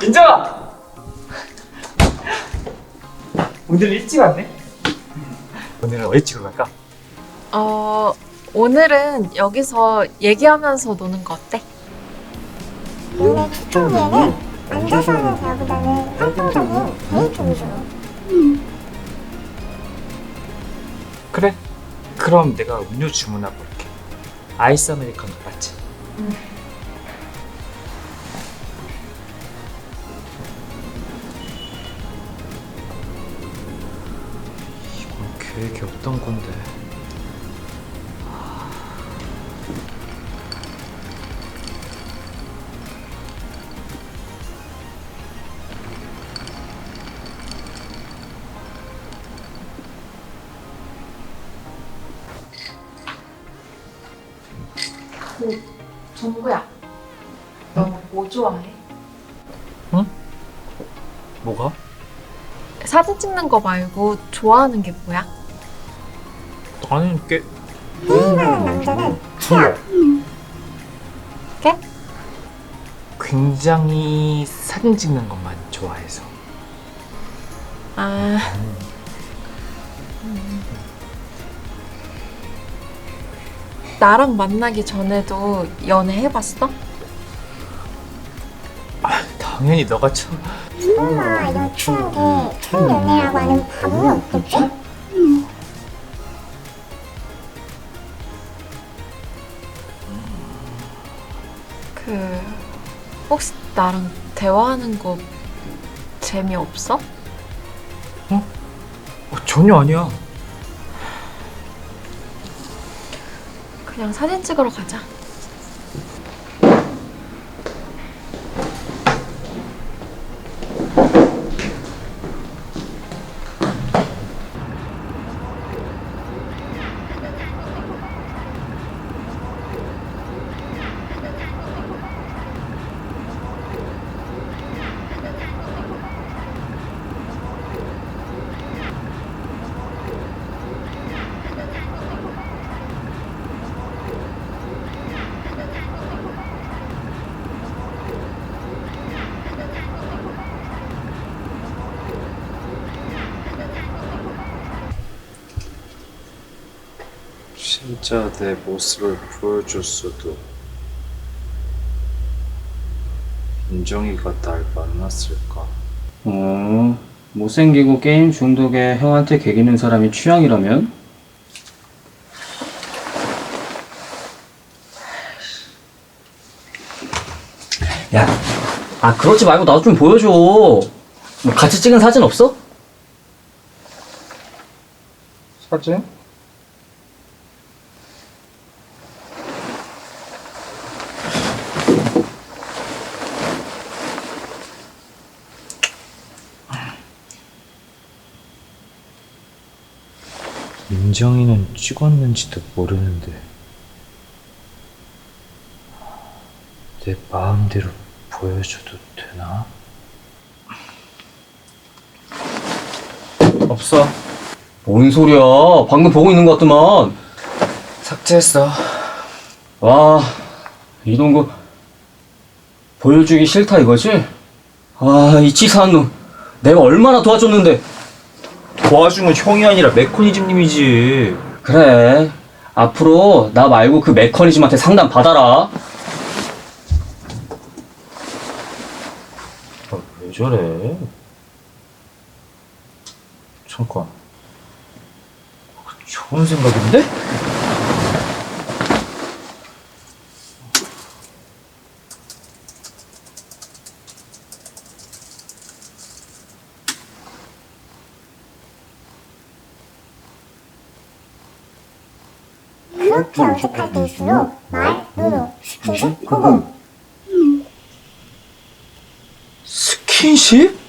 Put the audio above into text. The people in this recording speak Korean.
민정아! 오늘 일찍 왔네? 오늘은 어디 찍으러 갈까? 어, 오늘은 여기서 얘기하면서 노는 거 어때? 근데 초기에는 앉아서 하는 대화보다는 활동적인 데이트 위주로 그래 그럼 내가 음료 주문하고 올게 아이스 아메리카노 맞지? 이 계획이 없던 건데 그, 정구야. 너 뭐 좋아해? 뭐가? 사진 찍는 거 말고 좋아하는 게 뭐야? 나는 꽤 유행하는 남자는 최악 깨? 굉장히 사진 찍는 것만 좋아해서 아, 나랑 만나기 전에도 연애 해봤어? 당연히 너가 처음 설마 여친한테 첫 연애라고 하는 바보는 없겠지? 그, 혹시 나랑 대화하는 거 재미없어? 어, 전혀 아니야 그냥 사진 찍으러 가자. 진짜 내 모습을 보여줬어도 인정이가 날 만났을까? 어, 못생기고 게임 중독에 형한테 개기는 사람이 취향이라면? 야, 아 그러지 말고 나도 좀 보여줘. 뭐 같이 찍은 사진 없어? 사진? 민정이는 찍었는지도 모르는데 내 마음대로 보여줘도 되나? 없어 뭔 소리야? 방금 보고 있는 것 같더만. 삭제했어 와, 이런 거 보여주기 싫다 이거지? 아, 이 치사한 놈. 내가 얼마나 도와줬는데. 도와준 건 형이 아니라 메커니즘님이지 그래. 앞으로 나 말고 그 메커니즘한테 상담 받아라. 아, 왜 저래? 잠깐 좋은 생각인데? 그렇게 어색할 때일수록 말, 눈, 스킨십, 고금 스킨십?